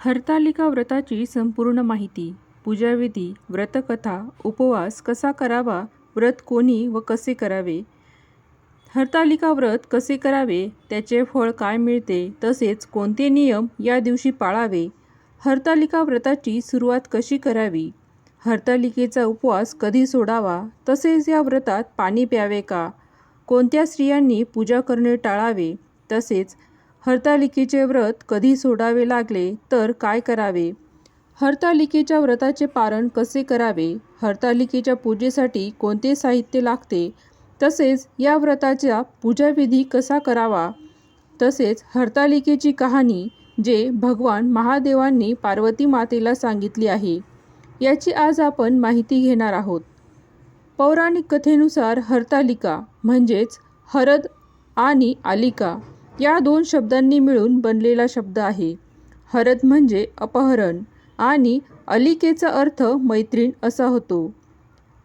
हरतालिका व्रताची संपूर्ण माहिती पूजाविधी व्रतकथा उपवास कसा करावा व्रत कोणी व कसे करावे? हरतालिका व्रत कसे करावे त्याचे फळ काय मिळते तसेच कोणते नियम या दिवशी पाळावे? हरतालिका व्रताची सुरुवात कशी करावी? हरतालिकेचा उपवास कधी सोडावा तसेच या व्रतात पाणी प्यावे का? कोणत्या स्त्रियांनी पूजा करणे टाळावे तसेच हरतालिकेचे व्रत कधी सोडावे लागले तर काय करावे? हरतालिकेच्या व्रताचे पारण कसे करावे? हरतालिकेच्या पूजेसाठी कोणते साहित्य लागते? तसेच या व्रताचा पूजाविधी कसा करावा? तसेच हरतालिकेची कहाणी जे भगवान महादेवांनी पार्वती मातेला सांगितली आहे याची आज आपण माहिती घेणार आहोत. पौराणिक कथेनुसार हरतालिका म्हणजेच हरद आणि आलिका या दोन शब्दांनी मिळून बनलेला शब्द आहे. हरद म्हणजे अपहरण आणि अलिकेचा अर्थ मैत्रीण असा होतो.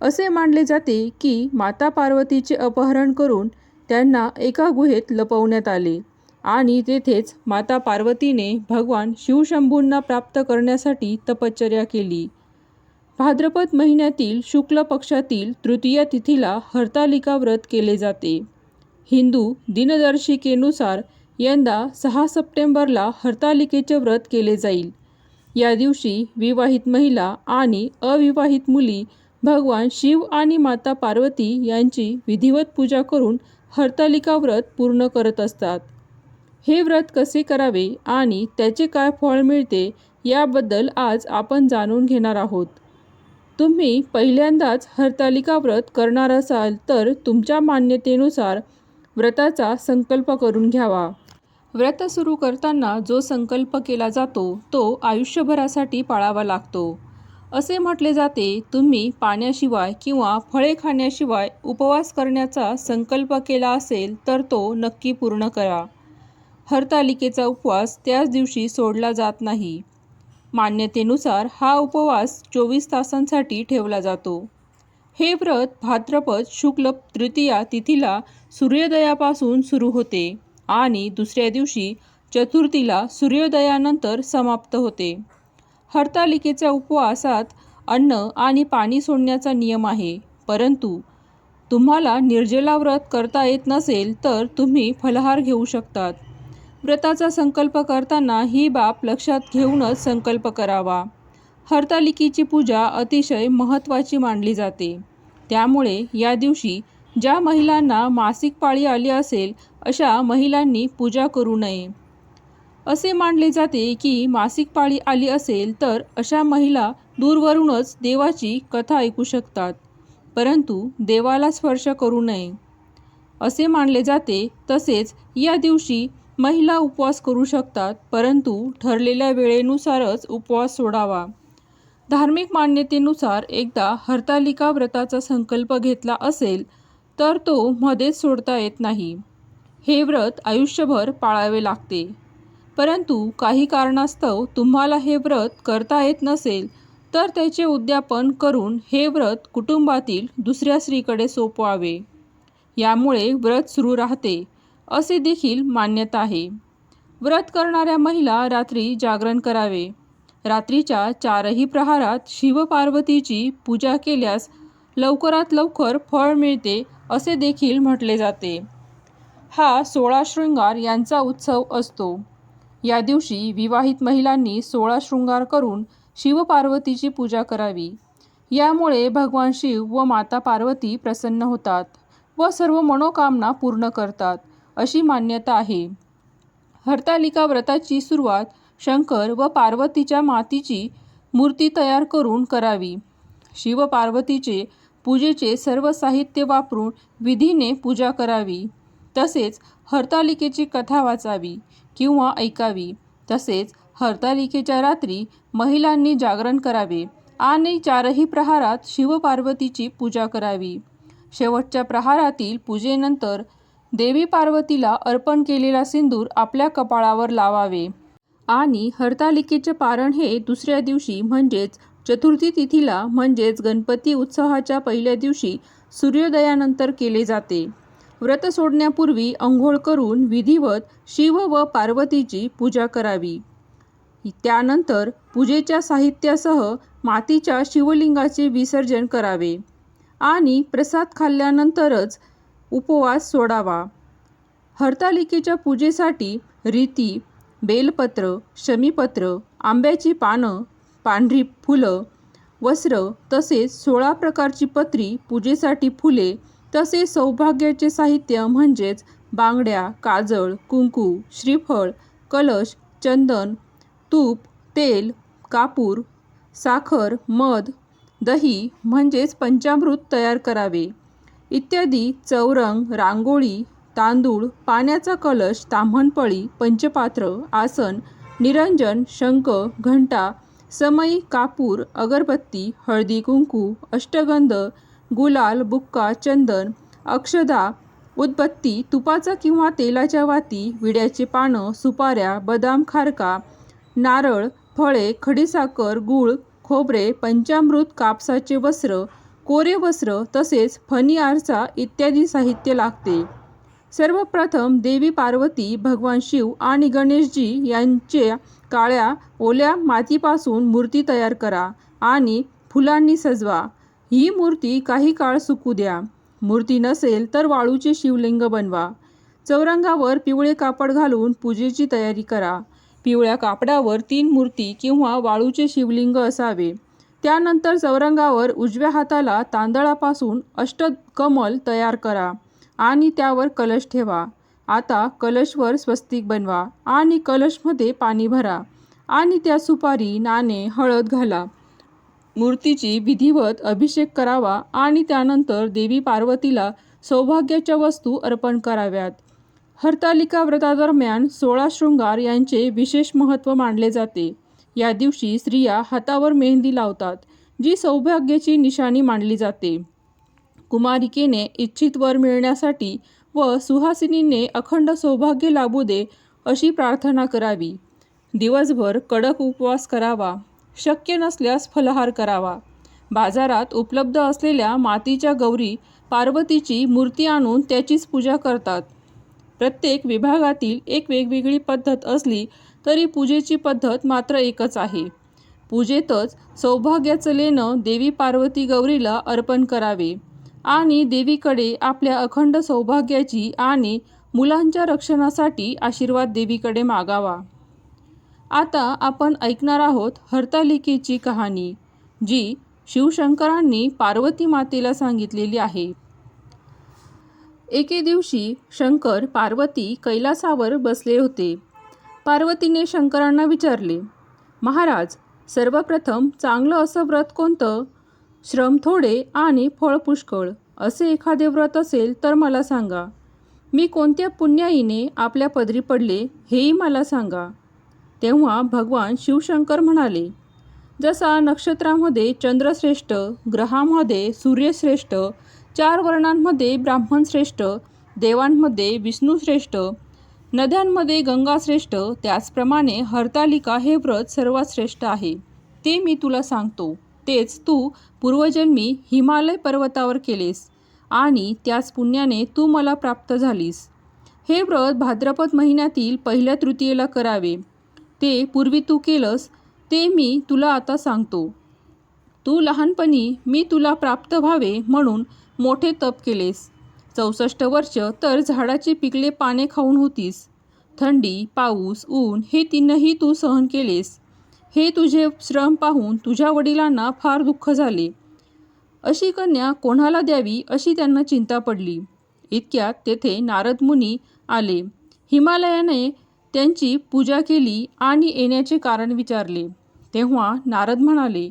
असे मानले जाते की माता पार्वतीचे अपहरण करून त्यांना एका गुहेत लपवण्यात आले आणि तेथेच माता पार्वतीने भगवान शिवशंभूंना प्राप्त करण्यासाठी तपश्चर्या केली. भाद्रपद महिन्यातील शुक्ल पक्षातील तृतीय तिथीला हरतालिका व्रत केले जाते. हिंदू दिनदर्शिकेनुसार यंदा सहा सप्टेंबरला हरतालिकेचे व्रत केले जाईल. या दिवशी विवाहित महिला आणि अविवाहित मुली भगवान शिव आणि माता पार्वती यांची विधिवत पूजा करून हरतालिका व्रत पूर्ण करत असतात. हे व्रत कसे करावे आणि त्याचे काय फळ मिळते याबद्दल आज आपण जाणून घेणार आहोत. तुम्ही पहिल्यांदाच हरतालिका व्रत करणार असाल तर तुमच्या मान्यतेनुसार व्रताचा संकल्प करून घ्यावा. व्रत सुरू करताना जो संकल्प केला जातो तो आयुष्यभरासाठी पाळावा लागतो. असे म्हटले जाते तुम्ही पाण्याशिवाय किंवा फळे खाण्याशिवाय उपवास करण्याचा संकल्प केला असेल तर तो नक्की पूर्ण करा. हरतालिकेचा उपवास त्याच दिवशी सोडला जात नाही. मान्यतेनुसार हा उपवास चोवीस तासांसाठी ठेवला जातो. हे व्रत भाद्रपद शुक्ल तृतीया तिथीला सूर्योदयापासून सुरू होते आणि दुसऱ्या दिवशी चतुर्थीला सूर्योदयानंतर समाप्त होते. हरतालिकेच्या उपवासात अन्न आणि पाणी सोडण्याचा नियम आहे. परंतु तुम्हाला निर्जला व्रत करता येत नसेल तर तुम्ही फलहार घेऊ शकतात. व्रताचा संकल्प करताना ही बाब लक्षात घेऊनच संकल्प करावा. हरतालिकेची पूजा अतिशय महत्त्वाची मानली जाते. त्यामुळे या दिवशी ज्या महिलांना मासिक पाळी आली असेल अशा महिलांनी पूजा करू नये. असे मानले जाते की मासिक पाळी आली असेल तर अशा महिला दूरवरूनच देवाची कथा ऐकू शकतात परंतु देवाला स्पर्श करू नये. असे मानले जाते तसेच या दिवशी महिला उपवास करू शकतात परंतु ठरलेल्या वेळेनुसारच उपवास सोडावा. धार्मिक मान्यतेनुसार एकदा हरतालिका व्रताचा संकल्प घेतला असेल तर तो मध्येच सोडता येत नाही. हे व्रत आयुष्यभर पाळावे लागते. परंतु काही कारणास्तव तुम्हाला हे व्रत करता येत नसेल तर त्याचे उद्यापन करून हे व्रत कुटुंबातील दुसऱ्या स्त्रीकडे सोपवावे. यामुळे व्रत सुरू राहते असे देखील मान्यता आहे. व्रत करणाऱ्या महिला रात्री जागरण करावे. रात्रीच्या चारही प्रहारात शिवपार्वतीची पूजा केल्यास लवकरात लवकर फळ मिळते असे देखील म्हटले जाते. हा सोळा शृंगार यांचा उत्सव असतो. या दिवशी विवाहित महिलांनी सोळा शृंगार करून शिवपार्वतीची पूजा करावी. यामुळे भगवान शिव व माता पार्वती प्रसन्न होतात व सर्व मनोकामना पूर्ण करतात अशी मान्यता आहे. हरतालिका व्रताची सुरुवात शंकर व पार्वतीच्या मातीची मूर्ती तयार करून करावी. शिवपार्वतीचे पूजेचे सर्व साहित्य वापरून विधीने पूजा करावी. तसेच हरतालिकेची कथा वाचावी किंवा ऐकावी. तसेच हरतालिकेच्या रात्री महिलांनी जागरण करावे आणि चारही प्रहारात शिवपार्वतीची पूजा करावी. शेवटच्या प्रहारातील पूजेनंतर देवी पार्वतीला अर्पण केलेला सिंदूर आपल्या कपाळावर लावावे. आणि हरतालिकेचे पारण हे दुसऱ्या दिवशी म्हणजेच चतुर्थी तिथीला म्हणजेच गणपती उत्सवाच्या पहिल्या दिवशी सूर्योदयानंतर केले जाते. व्रत सोडण्यापूर्वी अंघोळ करून विधिवत शिव व पार्वतीची पूजा करावी. त्यानंतर पूजेच्या साहित्यासह मातीच्या शिवलिंगाचे विसर्जन करावे आणि प्रसाद खाल्ल्यानंतरच उपवास सोडावा. हरतालिकेच्या पूजेसाठी रीती बेलपत्र शमीपत्र आंब्याची पानं पांढरी फुलं वस्त्र तसेच सोळा प्रकारची पत्री पूजेसाठी फुले तसेच सौभाग्याचे साहित्य म्हणजेच बांगड्या काजळ कुंकू श्रीफळ कलश चंदन तूप तेल कापूर साखर मध दही म्हणजेच पंचामृत तयार करावे. इत्यादी चौरंग रांगोळी तांदूळ पाण्याचा कलश ताम्हणपळी पंचपात्र आसन निरंजन शंख घंटा समई कापूर अगरबत्ती हळदी कुंकू अष्टगंध गुलाल बुक्का चंदन अक्षदा उदबत्ती तुपाचा किंवा तेलाच्या वाती विड्याचे पानं सुपाऱ्या बदाम खारका नारळ फळे खडीसाखर गूळ खोबरे पंचामृत कापसाचे वस्त्र कोरे वस्त्र तसेच फणी आरसा इत्यादी साहित्य लागते. सर्वप्रथम देवी पार्वती भगवान शिव आणि गणेशजी यांच्या काळ्या ओल्या मातीपासून मूर्ती तयार करा आणि फुलांनी सजवा. ही मूर्ती काही काळ सुकू द्या. मूर्ती नसेल तर वाळूचे शिवलिंग बनवा. चौरंगावर पिवळे कापड घालून पूजेची तयारी करा. पिवळ्या कापडावर तीन मूर्ती किंवा वाळूचे शिवलिंग असावे. त्यानंतर चौरंगावर उजव्या हाताला तांदळापासून अष्टकमल तयार करा. आणि त्यावर कलश ठेवा. आता कलशवर स्वस्तिक बनवा आणि कलशमध्ये पाणी भरा आणि त्या सुपारी नाणे हळद घाला. मूर्तीची विधिवत अभिषेक करावा आणि त्यानंतर देवी पार्वतीला सौभाग्याच्या वस्तू अर्पण कराव्यात. हरतालिका व्रतादरम्यान सोळा शृंगार यांचे विशेष महत्त्व मानले जाते. या दिवशी स्त्रिया हातावर मेहंदी लावतात जी सौभाग्याची निशाणी मानली जाते. कुमारिकेने इच्छित वर मिळण्यासाठी व सुहासिनीने अखंड सौभाग्य लाभू दे अशी प्रार्थना करावी. दिवसभर कडक उपवास करावा. शक्य नसल्यास फलहार करावा. बाजारात उपलब्ध असलेल्या मातीच्या गौरी पार्वतीची मूर्ती आणून त्याचीच पूजा करतात. प्रत्येक विभागातील एक वेगवेगळी पद्धत असली तरी पूजेची पद्धत मात्र एकच आहे. पूजेतच सौभाग्याचं लेणं देवी पार्वती गौरीला अर्पण करावे. आणि देवीकडे आपल्या अखंड सौभाग्याची आणि मुलांच्या रक्षणासाठी आशीर्वाद देवीकडे मागावा. आता आपण ऐकणार आहोत हरतालिकेची कहाणी जी शिवशंकरांनी पार्वती मातेला सांगितलेली आहे. एके दिवशी शंकर पार्वती कैलासावर बसले होते. पार्वतीने शंकरांना विचारले महाराज सर्वप्रथम चांगलं असं व्रत कोणतं? श्रम थोडे आणि फळ पुष्कळ असे एखादे व्रत असेल तर मला सांगा. मी कोणत्या पुण्याईने आपल्या पदरी पडले हेही मला सांगा. तेव्हा भगवान शिवशंकर म्हणाले जसा नक्षत्रामध्ये चंद्रश्रेष्ठ ग्रहामध्ये सूर्यश्रेष्ठ चार वर्णांमध्ये ब्राह्मणश्रेष्ठ देवांमध्ये विष्णूश्रेष्ठ नद्यांमध्ये गंगाश्रेष्ठ त्याचप्रमाणे हरतालिका हे व्रत सर्वात श्रेष्ठ आहे ते मी तुला सांगतो. तेच तू पूर्वजन्मी हिमालय पर्वतावर केलेस आणि त्याच पुण्याने तू मला प्राप्त झालीस. हे व्रत भाद्रपद महिन्यातील पहिल्या तृतीयेला करावे. ते पूर्वी तू केलंस ते मी तुला आता सांगतो. तू लहानपणी मी तुला प्राप्त व्हावे म्हणून मोठे तप केलेस. चौसष्ट वर्ष तर झाडाची पिकले पाने खाऊन होतीस. थंडी पाऊस ऊन हे तीनही तू सहन केलेस. हे तुझे श्रम पाहून तुझ्या वडिलांना फार दुःख झाले. अशी कन्या कोणाला द्यावी अशी त्यांना चिंता पडली. इतक्यात तेथे नारद मुनी आले. हिमालयाने त्यांची पूजा केली आणि येण्याचे कारण विचारले. तेव्हा नारद म्हणाले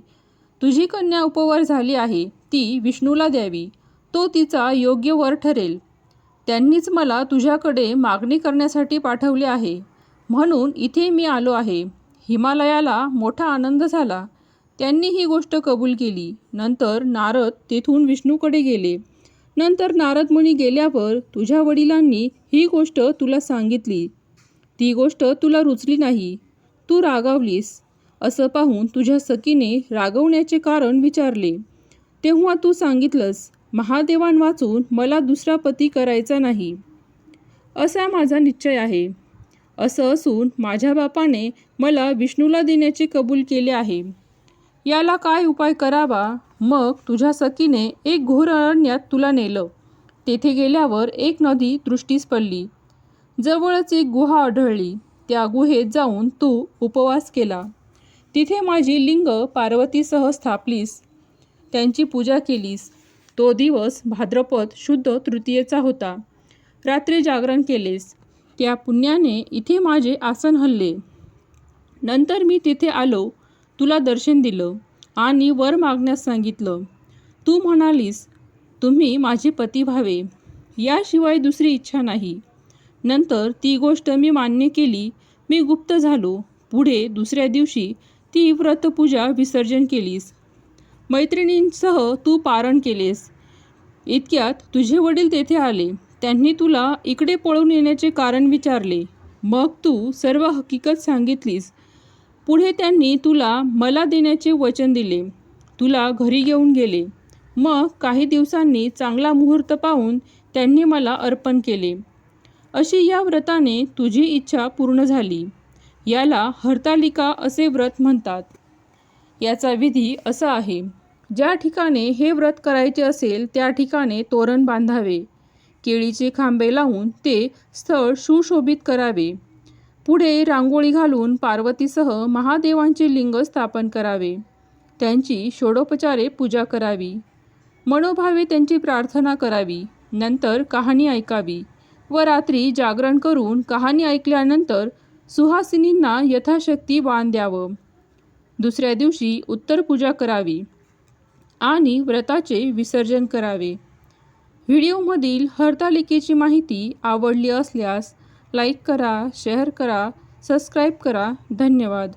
तुझी कन्या उपवर झाली आहे ती विष्णूला द्यावी. तो तिचा योग्य वर ठरेल. त्यांनीच मला तुझ्याकडे मागणी करण्यासाठी पाठवले आहे. म्हणून इथे मी आलो आहे. हिमालयाला मोठा आनंद झाला. त्यांनी ही गोष्ट कबूल केली. नंतर नारद तेथून विष्णूकडे गेले. नंतर नारद मुनी गेल्यावर तुझ्या वडिलांनी ही गोष्ट तुला सांगितली. ती गोष्ट तुला रुचली नाही. तू रागावलीस. असं पाहून तुझ्या सकीने रागवण्याचे कारण विचारले. तेव्हा तू सांगितलंस महादेवान वाचून मला दुसरा पती करायचा नाही. असा माझा निश्चय आहे. असं असून माझ्या बापाने मला विष्णूला देण्याचे कबूल केले आहे. याला काय उपाय करावा? मग तुझ्या सखीने एक घोर अरण्यात तुला नेलं. तेथे गेल्यावर एक नदी दृष्टीस पडली. जवळच एक गुहा आढळली. त्या गुहेत जाऊन तू उपवास केला. तिथे माझी लिंग पार्वतीसह स्थापलीस. त्यांची पूजा केलीस. तो दिवस भाद्रपद शुद्ध तृतीयेचा होता. रात्री जागरण केलेस. त्या पुण्याने इथे माझे आसन हल्ले. नंतर मी तिथे आलो तुला दर्शन दिलं आणि वर मागण्यास सांगितलं. तू म्हणालीस तुम्ही माझे पती व्हावे. याशिवाय दुसरी इच्छा नाही. नंतर ती गोष्ट मी मान्य केली. मी गुप्त झालो. पुढे दुसऱ्या दिवशी ती व्रतपूजा विसर्जन केलीस. मैत्रिणींसह तू पारण केलेस. इतक्यात तुझे वडील तेथे आले. त्यांनी तुला इकडे पळून येण्याचे कारण विचारले. मग तू सर्व हकीकत सांगितलीस. पुढे त्यांनी तुला मला देण्याचे वचन दिले. तुला घरी घेऊन गेले. मग काही दिवसांनी चांगला मुहूर्त पाहून त्यांनी मला अर्पण केले. अशी या व्रताने तुझी इच्छा पूर्ण झाली. याला हरतालिका असे व्रत म्हणतात. याचा विधी असा आहे. ज्या ठिकाणी हे व्रत करायचे असेल त्या ठिकाणी तोरण बांधावे. केळीचे खांबे लावून ते स्थळ सुशोभित करावे. पुढे रांगोळी घालून पार्वतीसह महादेवांचे लिंग स्थापन करावे. त्यांची षोडोपचारे पूजा करावी. मनोभावे त्यांची प्रार्थना करावी. नंतर कहाणी ऐकावी व रात्री जागरण करून कहाणी ऐकल्यानंतर सुहासिनींना यथाशक्ती वाण द्यावं. दुसऱ्या दिवशी उत्तर पूजा करावी आणि व्रताचे विसर्जन करावे. व्हिडिओमधील हरतालिकेची माहिती आवडली असल्यास लाईक करा शेअर करा सबस्क्राईब करा. धन्यवाद.